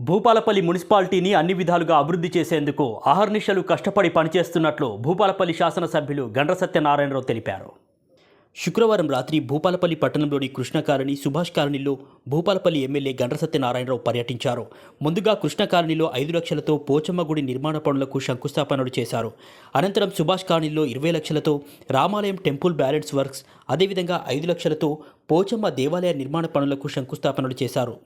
భూపాలపల్లి మున్సిపాలిటీని అన్ని విధాలుగా అభివృద్ధి చేసేందుకు అహర్నిశలు కష్టపడి పనిచేస్తున్నట్లు భూపాలపల్లి శాసనసభ్యులు గండ్ర సత్యనారాయణరావు తెలిపారు. శుక్రవారం రాత్రి భూపాలపల్లి పట్టణంలోని కృష్ణ సుభాష్ కాలనీలో భూపాలపల్లి ఎమ్మెల్యే గండ్ర సత్యనారాయణరావు పర్యటించారు. ముందుగా కృష్ణ కాలనీలో ఐదు లక్షలతో పోచమ్మ గుడి నిర్మాణ పనులకు శంకుస్థాపనలు చేశారు. అనంతరం సుభాష్ కాలనీలో ఇరవై లక్షలతో రామాలయం టెంపుల్ బ్యాలెన్స్ వర్క్స్ అదేవిధంగా ఐదు లక్షలతో పోచమ్మ దేవాలయ నిర్మాణ పనులకు శంకుస్థాపనలు చేశారు.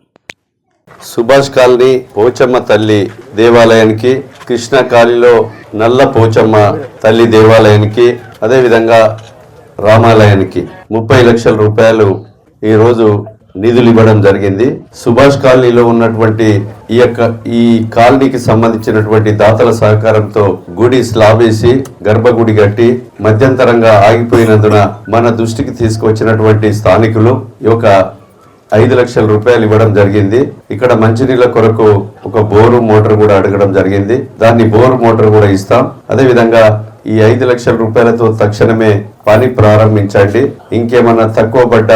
సుభాష్ కాలనీ పోచమ్మ తల్లి దేవాలయానికి కృష్ణ కాలనీలో నల్ల పోచమ్మ తల్లి దేవాలయానికి అదేవిధంగా రామాలయానికి ముప్పై లక్షల రూపాయలు ఈరోజు నిధులు ఇవ్వడం జరిగింది. సుభాష్ కాలనీలో ఉన్నటువంటి ఈ యొక్క ఈ కాలనీకి సంబంధించినటువంటి దాతల సహకారంతో గుడి స్లాబ్ వేసి గర్భగుడి కట్టి మధ్యంతరంగా ఆగిపోయినందున మన దృష్టికి తీసుకువచ్చినటువంటి స్థానికులు ఈ యొక్క ఐదు లక్షల రూపాయలు ఇవ్వడం జరిగింది. ఇక్కడ మంచినీళ్ళ కొరకు ఒక బోరు మోటార్ కూడా అడగడం జరిగింది. దాన్ని బోరు మోటార్ కూడా ఇస్తాం. అదే విధంగా ఈ ఐదు లక్షల రూపాయలతో తక్షణమే పని ప్రారంభించండి. ఇంకేమన్నా తక్కువ పడ్డ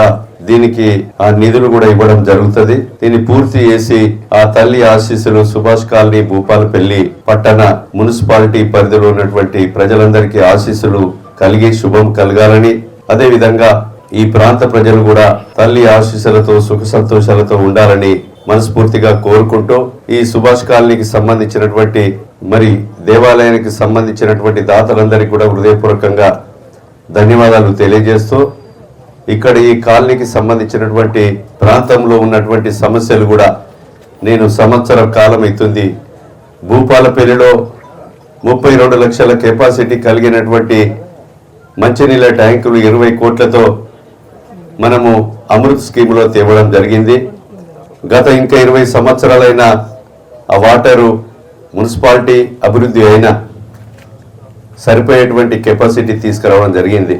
దీనికి ఆ నిధులు కూడా ఇవ్వడం జరుగుతుంది. దీన్ని పూర్తి చేసి ఆ తల్లి ఆశీస్సులు సుభాష్ కాలనీ భూపాలపల్లి పట్టణ మున్సిపాలిటీ పరిధిలో ఉన్నటువంటి ప్రజలందరికీ ఆశీస్సులు కలిగి శుభం కలగాలని అదే విధంగా ఈ ప్రాంత ప్రజలు కూడా తల్లి ఆశీస్సులతో సుఖ సంతోషాలతో ఉండాలని మనస్ఫూర్తిగా కోరుకుంటూ ఈ సుభాష్ కాలనీకి సంబంధించినటువంటి మరి దేవాలయానికి సంబంధించినటువంటి దాతలందరికీ కూడా హృదయపూర్వకంగా ధన్యవాదాలు తెలియజేస్తూ ఇక్కడ ఈ కాలనీకి సంబంధించినటువంటి ప్రాంతంలో ఉన్నటువంటి సమస్యలు కూడా నేను సంవత్సర కాలం అవుతుంది. భూపాలపల్లిలో ముప్పై రెండు లక్షల కెపాసిటీ కలిగినటువంటి మంచినీళ్ళ ట్యాంకులు ఇరవై కోట్లతో మనము అమృత్ స్కీమ్లో తేవడం జరిగింది. గత ఇంకా ఇరవై సంవత్సరాలైన ఆ వాటరు మున్సిపాలిటీ అభివృద్ధి అయినా సరిపోయేటువంటి కెపాసిటీ తీసుకురావడం జరిగింది.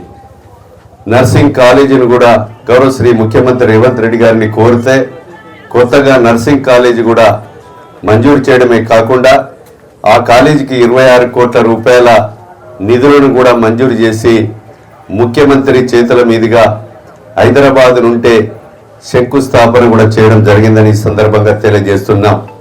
నర్సింగ్ కాలేజీని కూడా గౌరవ శ్రీ ముఖ్యమంత్రి రేవంత్ రెడ్డి గారిని కోరితే కొత్తగా నర్సింగ్ కాలేజీ కూడా మంజూరు చేయడమే కాకుండా ఆ కాలేజీకి ఇరవై ఆరు కోట్ల రూపాయల నిధులను కూడా మంజూరు చేసి ముఖ్యమంత్రి చేతుల మీదుగా హైదరాబాద్ నుంటే శంకుస్థాపన కూడా చేయడం జరిగిందని ఈ సందర్భంగా తెలియజేస్తున్నాం.